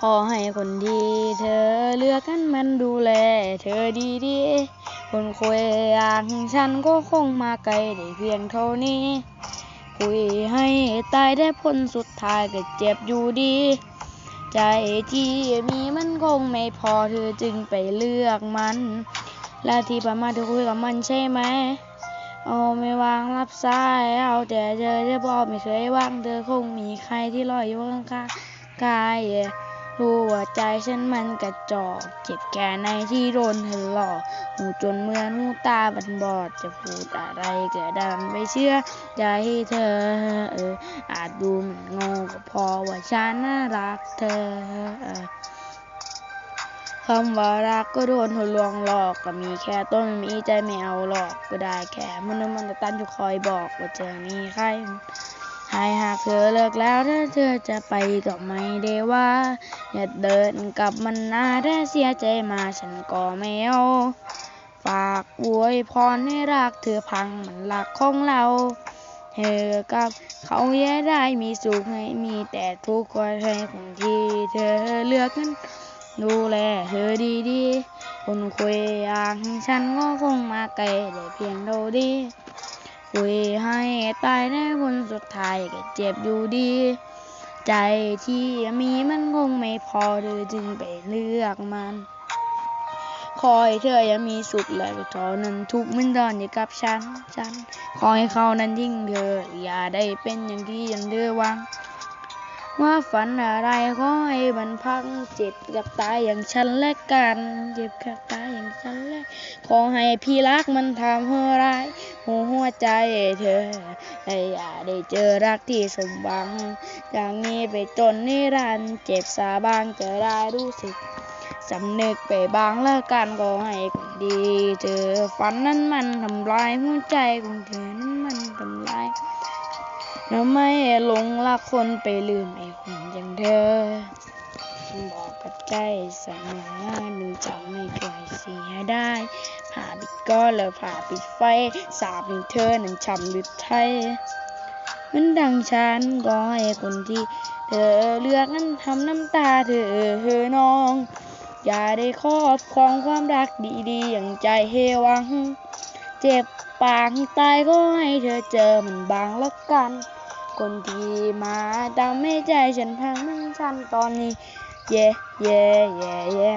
ขอให้คนดีเธอเลือกกันมันดูแล เธอดีดีๆคนคุยอย่างฉันก็คงมาไกลได้เพียงเท่านี้ คุยให้ตายได้ผลสุดท้ายก็เจ็บอยู่ดี ใจที่มีมันคงไม่พอเธอจึงไปเลือกมัน และที่ผ่านมาเธอคุยกับมันใช่ไหมเอาไม่วางรับสายเอาแต่เธอจะบอกไม่เคยว่างเธอคงมีใครที่รออยู่ข้างๆกาย รู้ว่าใจฉันมันกระจอกเจ็บแค่ในที่โดนเธอหลอกหูจนเมือนหูตาบันบอด จะพูดอะไรก็ดันไม่เชื่อใจเธอ เออ อาจดูเหมือนโง่ก็พอว่าฉันน่ารักเธอคำว่ารักก็โดนเธอลวงหลอกก็มีแค่ต้นมีใจไม่เอาหรอกก็ได้แค่มันมันจะตันจะคอยบอกว่าเจอมีใคร หายหากเธอเลิกแล้วถ้าเธอจะไปก็ไม่ได้ว่าอย่าเดินกลับมันนาถ้าเสียใจมาฉันก็ไม่เอาฝากอวยพรให้รักเธอพังเหมือนรักของเราเธอกับเขาแย่ได้มีสุขให้มีแต่ทุกข์ก็ให้คนที่เธอเลือกนั้นดูแลเธอดีๆคนคุยอย่างฉันก็คงมาไกลได้เพียงเท่าดี คุยให้ตายในคนสุดท้ายก็เจ็บอยู่ดี ใจที่มีมันคงไม่พอเธอจึงไปเลือกมันขอให้เธอยังมีสุขและเท่านั้นทุกข์เหมันตอนอยู่กับฉัน ฉันขอให้เขานั้นยิ่งเธออย่าได้เป็นอย่างที่ยังเธอหวัง ว่าฝันอะไรก็ให้มันพังเจ็บกับตายอย่างฉันและกัน เจ็บกับตายอย่างฉันและ ขอให้พี่รักมันทำให้ร้ายหัวใจเธอแต่อย่าได้เจอรักที่สมหวังอย่างนี้ไปจนนิรันดร์เจ็บสาบางจะได้รู้สึกสำนึกไปบางแล้วกันก็ให้คนดีเธอฝันนั้นมันทำลายหัวใจของเธอนั้นมันทำลาย แล้วไม่หลงรักคนไปลืมไอ้คนอย่างเธอบอกกับใจเสมอหนึ่งจำไม่เคยเสียได้ผ่าปิดก้อนแล้วผ่าปิดไฟ สาบให้เธอนั้นช้ำดิบไทยเหมันดังฉันก็ให้คนที่ เธอเลือกนั้นทำน้ำตาเธอเธอน้อง อย่าได้ครอบครองความรักดีๆ อย่างใจเฮวัง เจ็บปางตายก็ให้เธอเจอมันบางละกัน คนที่มาทำให้ใจฉันพังมือนฉันตอนนี้ เย่เย่เย่เย่